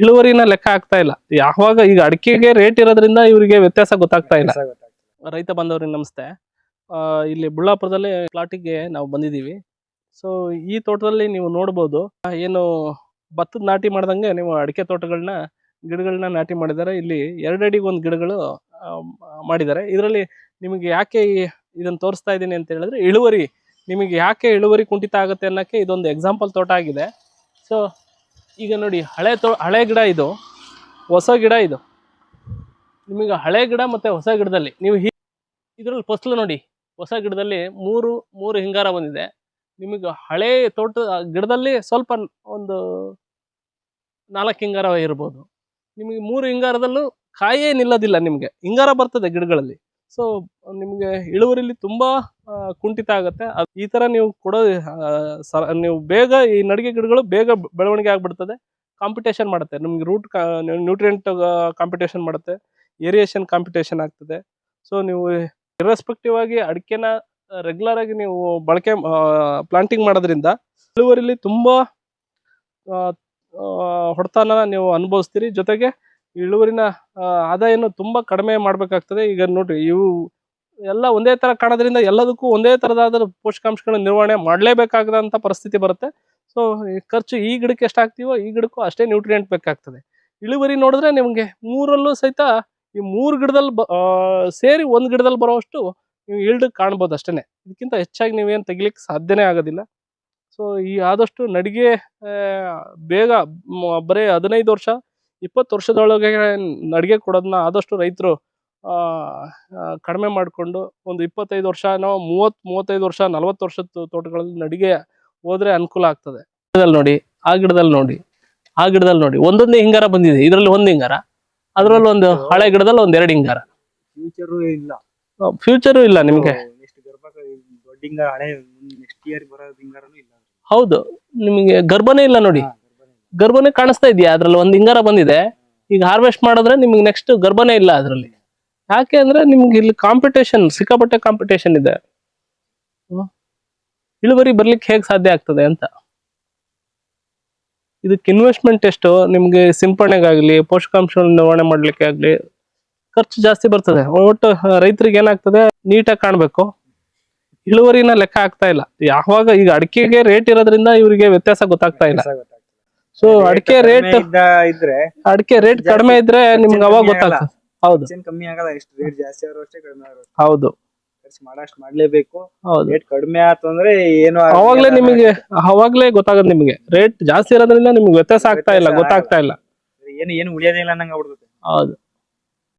ಇಳುವರಿನ ಲೆಕ್ಕ ಆಗ್ತಾ ಇಲ್ಲ. ಯಾವಾಗ ಈಗ ಅಡಿಕೆಗೆ ರೇಟ್ ಇರೋದ್ರಿಂದ ಇವರಿಗೆ ವ್ಯತ್ಯಾಸ ಗೊತ್ತಾಗ್ತಾ ಇಲ್ಲ. ರೈತ ಬಂದವ್ರಿಗೆ ನಮಸ್ತೆ. ಇಲ್ಲಿ ಬುಳ್ಳಾಪುರದಲ್ಲಿ ಪ್ಲಾಟಿಗೆ ನಾವು ಬಂದಿದ್ದೀವಿ. ಸೊ ಈ ತೋಟದಲ್ಲಿ ನೀವು ನೋಡ್ಬೋದು ಏನು ಭತ್ತದ ನಾಟಿ ಮಾಡ್ದಂಗೆ ನೀವು ಅಡಿಕೆ ತೋಟಗಳನ್ನ, ಗಿಡಗಳನ್ನ ನಾಟಿ ಮಾಡಿದ್ದಾರೆ. ಇಲ್ಲಿ ಎರಡಡಿಗೆ ಒಂದು ಗಿಡಗಳು ಮಾಡಿದ್ದಾರೆ. ಇದರಲ್ಲಿ ನಿಮಗೆ ಯಾಕೆ ಇದನ್ನು ತೋರಿಸ್ತಾ ಇದ್ದೀನಿ ಅಂತ ಹೇಳಿದ್ರೆ, ಇಳುವರಿ, ನಿಮಗೆ ಯಾಕೆ ಇಳುವರಿ ಕುಂಠಿತ ಆಗುತ್ತೆ ಅನ್ನೋಕ್ಕೆ ಇದೊಂದು ಎಕ್ಸಾಂಪಲ್ ತೋಟ ಆಗಿದೆ. ಸೊ ಈಗ ನೋಡಿ, ಹಳೆ ತೋ, ಹಳೆ ಗಿಡ ಇದು, ಹೊಸ ಗಿಡ ಇದು. ನಿಮಗೆ ಹಳೆ ಗಿಡ ಮತ್ತು ಹೊಸ ಗಿಡದಲ್ಲಿ, ನೀವು ಹೀ, ಇದರಲ್ಲಿ ಫಸ್ಲು ನೋಡಿ, ಹೊಸ ಗಿಡದಲ್ಲಿ ಮೂರು ಮೂರು ಹಿಂಗಾರ ಬಂದಿದೆ. ನಿಮಗೆ ಹಳೆ ತೋಟ ಗಿಡದಲ್ಲಿ ಸ್ವಲ್ಪ ಒಂದು ನಾಲ್ಕು ಹಿಂಗಾರ ಇರ್ಬೋದು. ನಿಮಗೆ ಮೂರು ಹಿಂಗಾರದಲ್ಲೂ ಕಾಯೇ ನಿಲ್ಲೋದಿಲ್ಲ ನಿಮಗೆ. ಹಿಂಗಾರ ಬರ್ತದೆ ಗಿಡಗಳಲ್ಲಿ. ಸೊ ನಿಮಗೆ ಇಳುವರಿಲಿ ತುಂಬ ಕುಂಠಿತ ಆಗುತ್ತೆ. ಈ ತರ ನೀವು ಕೊಡೋ ಆ, ಸ- ನೀವು ಬೇಗ ಈ ನಡಿಗೆ ಗಿಡಗಳು ಬೇಗ ಬೆಳವಣಿಗೆ ಆಗಿಬಿಡ್ತದೆ. ಕಾಂಪಿಟೇಷನ್ ಮಾಡುತ್ತೆ. ನಿಮ್ಗೆ ರೂಟ್ ನ್ಯೂಟ್ರಿಯೆಂಟ್ ಕಾಂಪಿಟೇಷನ್ ಮಾಡುತ್ತೆ. ಏರಿಯೇಷನ್ ಕಾಂಪಿಟೇಷನ್ ಆಗ್ತದೆ. ಸೊ ನೀವು ಇರ್ರೆಸ್ಪೆಕ್ಟಿವ್ ಆಗಿ ಅಡಿಕೆನ ರೆಗ್ಯುಲರ್ ಆಗಿ ನೀವು ಬಳಕೆ ಪ್ಲಾಂಟಿಂಗ್ ಮಾಡೋದ್ರಿಂದ ಇಳುವರಿಲಿ ತುಂಬ ಹೊಡೆತನ ನೀವು ಅನುಭವಿಸ್ತೀರಿ. ಜೊತೆಗೆ ಇಳುವರಿನ ಆದಾಯವನ್ನು ತುಂಬಾ ಕಡಿಮೆ ಮಾಡಬೇಕಾಗ್ತದೆ. ಈಗ ನೋಡ್ರಿ, ಇವು ಎಲ್ಲ ಒಂದೇ ತರ ಕಾಣೋದ್ರಿಂದ ಎಲ್ಲದಕ್ಕೂ ಒಂದೇ ತರದಾದ ಪೋಷಕಾಂಶಗಳನ್ನ ನಿರ್ವಹಣೆ ಮಾಡಲೇಬೇಕಾಗದಂತ ಪರಿಸ್ಥಿತಿ ಬರುತ್ತೆ. ಸೊ ಖರ್ಚು ಈ ಗಿಡಕ್ಕೆ ಎಷ್ಟು ಹಾಕ್ತೀವೋ ಈ ಗಿಡಕ್ಕೂ ಅಷ್ಟೇ ನ್ಯೂಟ್ರಿಯೆಂಟ್ ಬೇಕಾಗ್ತದೆ. ಇಳುವರಿ ನೋಡಿದ್ರೆ ನಿಮಗೆ ಮೂರಲ್ಲೂ ಸಹಿತ ಈ ಮೂರು ಗಿಡದಲ್ಲಿ ಸೇರಿ ಒಂದು ಗಿಡದಲ್ಲಿ ಬರೋವಷ್ಟು ನೀವು ಇಳ್ಡ್ ಕಾಣ್ಬೋದು ಅಷ್ಟೇ ಇದಕ್ಕಿಂತ ಹೆಚ್ಚಾಗಿ ನೀವೇನು ತೆಗಿಲಿಕ್ಕೆ ಸಾಧ್ಯನೇ ಆಗೋದಿಲ್ಲ. ಸೊ ಈ ಆದಷ್ಟು ನಡಿಗೆ ಬೇಗ ಬರೀ ಹದಿನೈದು ವರ್ಷ ಇಪ್ಪತ್ತು ವರ್ಷದೊಳಗೆ ನಡಿಗೆ ಕೊಡೋದನ್ನ ಆದಷ್ಟು ರೈತರು ಕಡಿಮೆ ಮಾಡಿಕೊಂಡು ಒಂದು ಇಪ್ಪತ್ತೈದು ವರ್ಷ ನಾವು ಮೂವತ್ತು ಮೂವತ್ತೈದು ವರ್ಷ ನಲವತ್ತು ವರ್ಷದ ತೋಟಗಳಲ್ಲಿ ನಡಿಗೆ ಹೋದರೆ ಅನುಕೂಲ ಆಗ್ತದೆ. ಗಿಡದಲ್ಲಿ ನೋಡಿ ಆ ಗಿಡದಲ್ಲಿ ನೋಡಿ ಆ ಗಿಡದಲ್ಲಿ ನೋಡಿ ಒಂದೊಂದೇ ಹಿಂಗಾರ ಬಂದಿದೆ. ಇದರಲ್ಲಿ ಒಂದು ಹಿಂಗಾರ ಅದರಲ್ಲಿ ಒಂದು ಹಳೆ ಗಿಡದಲ್ಲಿ ಒಂದ್ ಎರಡು ಹಿಂಗಾರ. ಫ್ಯೂಚರು ಇಲ್ಲ. ಫ್ಯೂಚರು ಇಲ್ಲ ನಿಮಗೆ. ಹೌದು ನಿಮಗೆ ಗರ್ಭನೇ ಇಲ್ಲ ನೋಡಿ. ಗರ್ಭನೇ ಕಾಣಿಸ್ತಾ ಇದೆಯಾ? ಅದ್ರಲ್ಲಿ ಒಂದು ಹಿಂಗಾರ ಬಂದಿದೆ. ಈಗ ಹಾರ್ವೆಸ್ಟ್ ಮಾಡಿದ್ರೆ ನಿಮ್ಗೆ ನೆಕ್ಸ್ಟ್ ಗರ್ಭನೇ ಇಲ್ಲ ಅದರಲ್ಲಿ. ಯಾಕೆ ಅಂದ್ರೆ ನಿಮ್ಗೆ ಇಲ್ಲಿ ಕಾಂಪಿಟೇಷನ್ ಸಿಕ್ಕಾಪಟ್ಟೆ ಕಾಂಪಿಟೇಷನ್ ಇದೆ. ಇಳುವರಿ ಬರ್ಲಿಕ್ಕೆ ಹೇಗೆ ಸಾಧ್ಯ ಆಗ್ತದೆ ಅಂತ. ಇದಕ್ಕೆ ಇನ್ವೆಸ್ಟ್ಮೆಂಟ್ ಎಷ್ಟು? ನಿಮ್ಗೆ ಸಿಂಪಡಣೆಗಾಗ್ಲಿ ಪೋಷಕಾಂಶ ನಿರ್ವಹಣೆ ಮಾಡ್ಲಿಕ್ಕೆ ಆಗ್ಲಿ ಖರ್ಚು ಜಾಸ್ತಿ ಬರ್ತದೆ. ಒಟ್ಟು ರೈತರಿಗೆ ಏನಾಗ್ತದೆ? ನೀಟಾಗಿ ಕಾಣ್ಬೇಕು. ಇಳುವರಿನ ಲೆಕ್ಕ ಆಗ್ತಾ ಇಲ್ಲ. ಯಾವಾಗ ಈಗ ಅಡಿಕೆಗೆ ರೇಟ್ ಇರೋದ್ರಿಂದ ಇವರಿಗೆ ವ್ಯತ್ಯಾಸ ಗೊತ್ತಾಗ್ತಾ ಇಲ್ಲ. ಸೊ ಅಡಿಕೆ ರೇಟ್ ಇದ್ರೆ ಅಡಿಕೆ ರೇಟ್ ಕಡಿಮೆ ಇದ್ರೆ ನಿಮ್ಗೆ ಅವಾಗ ಗೊತ್ತಾಗ್ತದೆ. ಹೌದು. ಕಮ್ಮಿ ಆಗಲ್ಲ ಎಷ್ಟು ರೇಟ್ ಜಾಸ್ತಿ ಆದ್ರೂ ಅಷ್ಟೇ ಕಡಿಮೆ ಆದ್ರೂ ಹೌದು. ಖರ್ಚು ಮಾಡಷ್ಟು ಮಾಡ್ಲೇಬೇಕು. ಹೌದು. ರೇಟ್ ಕಡಿಮೆ ಆತು ಅಂದ್ರೆ ಏನು. ಅವಾಗ್ಲೇ ನಿಮಗೆ ಅವಾಗ್ಲೇ ಗೊತ್ತಾಗದ್ ನಿಮಗೆ. ರೇಟ್ ಜಾಸ್ತಿ ಇರೋದ್ರಿಂದ ನಿಮ್ಗೆ ವ್ಯತ್ಯಾಸ ಆಗ್ತಾ ಇಲ್ಲ ಗೊತ್ತಾಗ್ತಾ ಇಲ್ಲ. ಏನು ಏನು ಉಳಿಯೋದಿಲ್ಲ ಅನ್ನಂಗ ನಂಗೆ ಹೌದು.